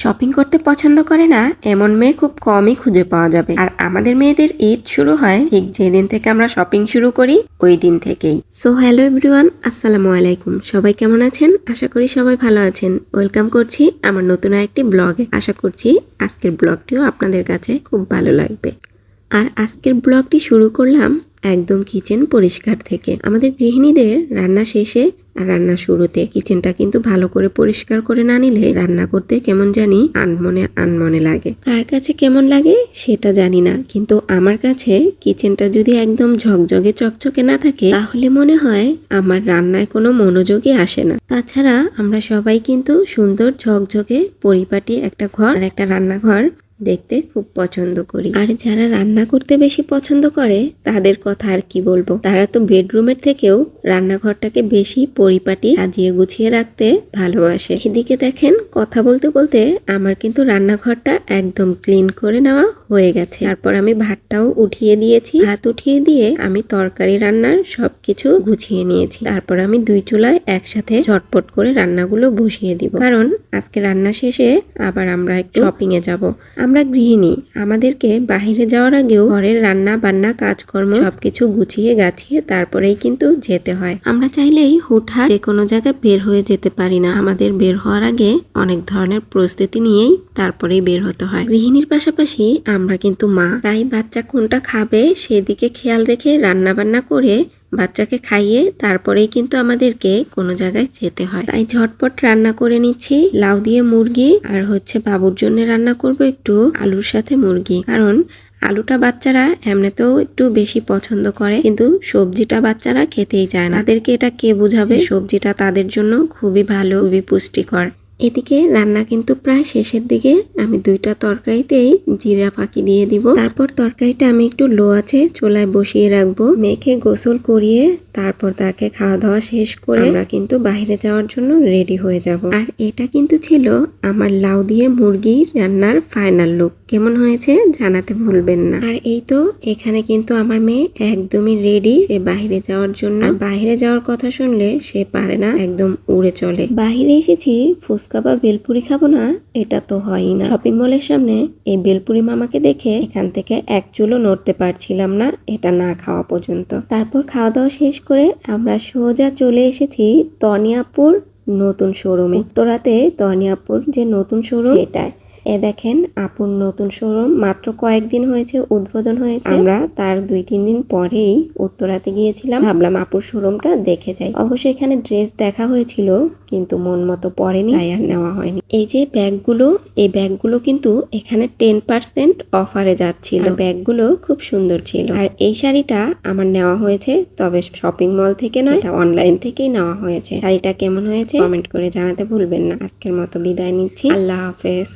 Shopping করতে পছন্দ করে না, এমন মেয়ে খুব কমই খুঁজে পাওয়া যাবে। আর আমাদের মেয়েদের ঈদ শুরু হয় ঠিক যেদিন থেকে আমরা শপিং শুরু করি, ওই দিন থেকেই। সো হ্যালো এভরিওয়ান আসসালামু আলাইকুম। সবাই কেমন আছেন? আশা করি সবাই ভালো আছেন। ওয়েলকাম করছি আমার নতুন আরেকটি ব্লগে আশা করছি আজকের ব্লগটিও আপনাদের কাছে খুব ভালো লাগবে। আর আজকের ব্লগটি শুরু করলাম একদম কিচেন পরিষ্কার থেকে। আমাদের গৃহিণীদের রান্না শেষে রান্না শুরুতে কিচেনটা কিন্তু ভালো করে পরিষ্কার করে না নিলে রান্না করতে কেমন জানি আনমনে আনমনে লাগে। কার কাছে কেমন লাগে সেটা জানি না, কিন্তু আমার কাছে কিচেনটা যদি একদম ঝকঝকে চকচকে না থাকে, তাহলে মনে হয় আমার রান্নায় কোনো মনোযোগই আসে না। তাছাড়া আমরা সবাই কিন্তু সুন্দর ঝকঝকে পরিপাটি একটা ঘর আর একটা রান্নাঘর দেখতে খুব পছন্দ করি। আর যারা রান্না করতে বেশি পছন্দ করে, তাদের কথা আর কি বলব? তারা তো বেডরুমের থেকেও রান্নাঘরটাকে বেশি পরিপাটি সাজিয়ে গুছিয়ে রাখতে ভালোবাসে। এদিকে দেখেন, কথা বলতে বলতে আমার কিন্তু রান্নাঘরটা একদম ক্লিন করে নেওয়া হয়ে গেছে। তারপর আমি ভাতটাও উঠিয়ে দিয়েছি। ভাত উঠিয়ে দিয়ে আমি তরকারি, রান্নার সবকিছু গুছিয়ে নিয়েছি। তারপর আমি দুই চুলায় একসাথে ঝটপট করে রান্নাগুলো বসিয়ে দিব। কারণ আজকে রান্না শেষে আবার আমরা একটু শপিং এ যাব। আমরা গৃহিণী, আমাদেরকে বাহিরে যাওয়ার আগেও ঘরের রান্না বান্না কাজকর্ম সবকিছু গুছিয়ে গাছিয়ে তারপরেই কিন্তু যেতে হয়। আমরা চাইলেই হুটহাট যে কোনো জায়গায় বের হয়ে যেতে পারি না। আমাদের বের হওয়ার আগে অনেক ধরনের প্রস্তুতি নিয়েই তারপরেই বের হতে হয়। গৃহিণীর পাশাপাশি আমরা কিন্তু মা। তাই বাচ্চা কোনটা খাবে সেদিকে খেয়াল রেখে রান্না বান্না করে বাচ্চাকে খাইয়ে তারপরেই কিন্তু আমাদেরকে কোনো জায়গায় যেতে হয়। তাই ঝটপট রান্না করে নিচ্ছি, লাউ দিয়ে মুরগি আর হচ্ছে বাবুর জন্য রান্না করব একটু আলুর সাথে মুরগি। কারণ আলুটা বাচ্চারা এমনিতেও একটু বেশি পছন্দ করে, কিন্তু সবজিটা বাচ্চারা খেতেই চায় না। তাদেরকে এটা কে বুঝাবে? সবজিটা তাদের জন্য খুবই ভালো, খুবই পুষ্টিকর। এদিকে রান্না কিন্তু প্রায় শেষের দিকে। আমি দুইটা তরকারিতেই জিরা ফাঁকি দিয়ে দিব। তারপর তরকারিটা আমি একটু লো আছে চুলায় বসিয়ে রাখব। মেখে গোসল করিয়ে তারপর তাকে খাওয়া দাওয়া শেষ করে আমরা কিন্তু বাইরে যাওয়ার জন্য রেডি হয়ে যাব। আর এটা কিন্তু ছিল আমার লাউ দিয়ে মুরগির রান্নার ফাইনাল লুক। কেমন হয়েছে জানাতে ভুলবেন না। আর এই তো, এখানে কিন্তু আমার মেয়ে একদমই রেডি। সে বাইরে যাওয়ার জন্য। বাইরে যাওয়ার কথা শুনলে সে পারে না, একদম উড়ে চলে। বাইরে এসেছি, ফুচকা বা বেলপুরি খাব না, এটা তো হয়ই না। শপিং মলের সামনে এই বেলপুরি মামাকে দেখে এখান থেকে এক চুলো নড়তে পারছিলাম না, এটা না খাওয়া পর্যন্ত। তারপর খাওয়া দাওয়া শেষ করে আমরা সোজা চলে এসেছি তনিয়াপুর নতুন শোরুমে। উত্তরাতে তনিয়াপুর যে নতুন শোরুম এটাই এ দেখেন, আপুর নতুন শোরুম মাত্র কয়েকদিন হয়েছে, উদ্বোধন হয়েছে। আমরা তার দুই তিন দিন পরেই উত্তরাতে গিয়েছিলাম। ভাবলাম আপুর শোরুমটা দেখে যাই। অবশ্যই এখানে ড্রেস দেখা হয়েছিল, কিন্তু মন মতো পরেনি, তাই আর নেওয়া হয়নি। এই যে ব্যাগগুলো, এই ব্যাগগুলো কিন্তু এখানে টেন পার্সেন্ট অফারে যাচ্ছিল। ব্যাগগুলো খুব সুন্দর ছিল। আর এই শাড়িটা আমার নেওয়া হয়েছে, তবে শপিং মল থেকে নয়, এটা অনলাইন থেকেই নেওয়া হয়েছে। শাড়িটা কেমন হয়েছে, কমেন্ট করে জানাতে ভুলবেন না। আজকের মতো বিদায় নিচ্ছি। আল্লাহ হাফেজ।